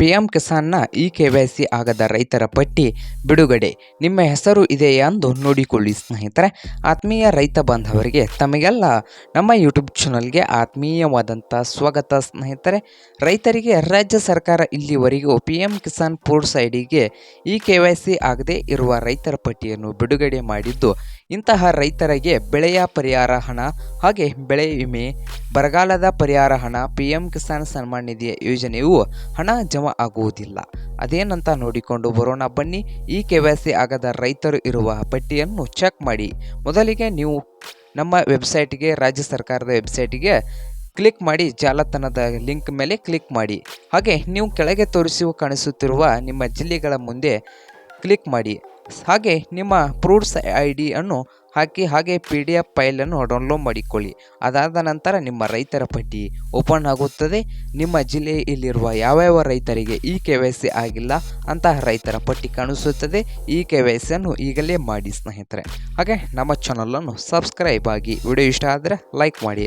PM ಕಿಸಾನ್ನ E KYC ಆಗದ ರೈತರ ಪಟ್ಟಿ ಬಿಡುಗಡೆ. ನಿಮ್ಮ ಹೆಸರು ಇದೆಯಾ ಎಂದು ನೋಡಿಕೊಳ್ಳಿ ಸ್ನೇಹಿತರೆ. ಆತ್ಮೀಯ ರೈತ ಬಾಂಧವರಿಗೆ, ತಮಗೆಲ್ಲ ನಮ್ಮ ಯೂಟ್ಯೂಬ್ ಚಾನಲ್ಗೆ ಆತ್ಮೀಯವಾದಂಥ ಸ್ವಾಗತ ಸ್ನೇಹಿತರೆ. ರೈತರಿಗೆ, ರಾಜ್ಯ ಸರ್ಕಾರ ಇಲ್ಲಿವರೆಗೂ ಪಿ ಎಂ ಕಿಸಾನ್ ಪೋರ್ಟ್ಸ್ ಐಡಿಗೆ ಇ ಕೆ ವೈ ಸಿ ಆಗದೇ ಇರುವ ರೈತರ ಪಟ್ಟಿಯನ್ನು ಬಿಡುಗಡೆ ಮಾಡಿದ್ದು, ಇಂತಹ ರೈತರಿಗೆ ಬೆಳೆಯ ಪರಿಹಾರ, ಹಣ ಹಾಗೆ ಬೆಳೆ ವಿಮೆ ಬರಗಾಲದ ಪರಿಹಾರ ಹಣ ಪಿ ಎಂ ಕಿಸಾನ್ ಸನ್ಮಾನ್ ನಿಧಿಯ ಯೋಜನೆಯು ಹಣ ಜಮಾ ಆಗುವುದಿಲ್ಲ. ಅದೇನಂತ ನೋಡಿಕೊಂಡು ಬರೋಣ ಬನ್ನಿ. ಈ ಕೆ ಆಗದ ರೈತರು ಇರುವ ಪಟ್ಟಿಯನ್ನು ಚೆಕ್ ಮಾಡಿ. ಮೊದಲಿಗೆ ನೀವು ನಮ್ಮ ವೆಬ್ಸೈಟ್ಗೆ, ರಾಜ್ಯ ಸರ್ಕಾರದ ವೆಬ್ಸೈಟಿಗೆ ಕ್ಲಿಕ್ ಮಾಡಿ, ಜಾಲತಾಣದ ಲಿಂಕ್ ಮೇಲೆ ಕ್ಲಿಕ್ ಮಾಡಿ. ಹಾಗೆ ನೀವು ಕೆಳಗೆ ತೋರಿಸಿ ಕಾಣಿಸುತ್ತಿರುವ ನಿಮ್ಮ ಜಿಲ್ಲೆಗಳ ಮುಂದೆ ಕ್ಲಿಕ್ ಮಾಡಿ. ಹಾಗೆ ನಿಮ್ಮ ಪ್ರೂಟ್ಸ್ ಐ ಡಿಯನ್ನು ಹಾಕಿ ಹಾಗೆ ಪಿ ಡಿ ಎಫ್ ಫೈಲನ್ನು ಡೌನ್ಲೋಡ್ ಮಾಡಿಕೊಳ್ಳಿ. ಅದಾದ ನಂತರ ನಿಮ್ಮ ರೈತರ ಪಟ್ಟಿ ಓಪನ್ ಆಗುತ್ತದೆ. ನಿಮ್ಮ ಜಿಲ್ಲೆಯಲ್ಲಿರುವ ಯಾವ್ಯಾವ ರೈತರಿಗೆ ಈ ಕೆ ವೈ ಸಿ ಆಗಿಲ್ಲ ಅಂತಹ ರೈತರ ಪಟ್ಟಿ ಕಾಣಿಸುತ್ತದೆ. ಈ ಕೆ ವೈ ಸಿಯನ್ನು ಈಗಲೇ ಮಾಡಿ ಸ್ನೇಹಿತರೆ. ಹಾಗೆ ನಮ್ಮ ಚಾನಲನ್ನು ಸಬ್ಸ್ಕ್ರೈಬ್ ಆಗಿ ವಿಡಿಯೋ ಇಷ್ಟ ಆದರೆ ಲೈಕ್ ಮಾಡಿ.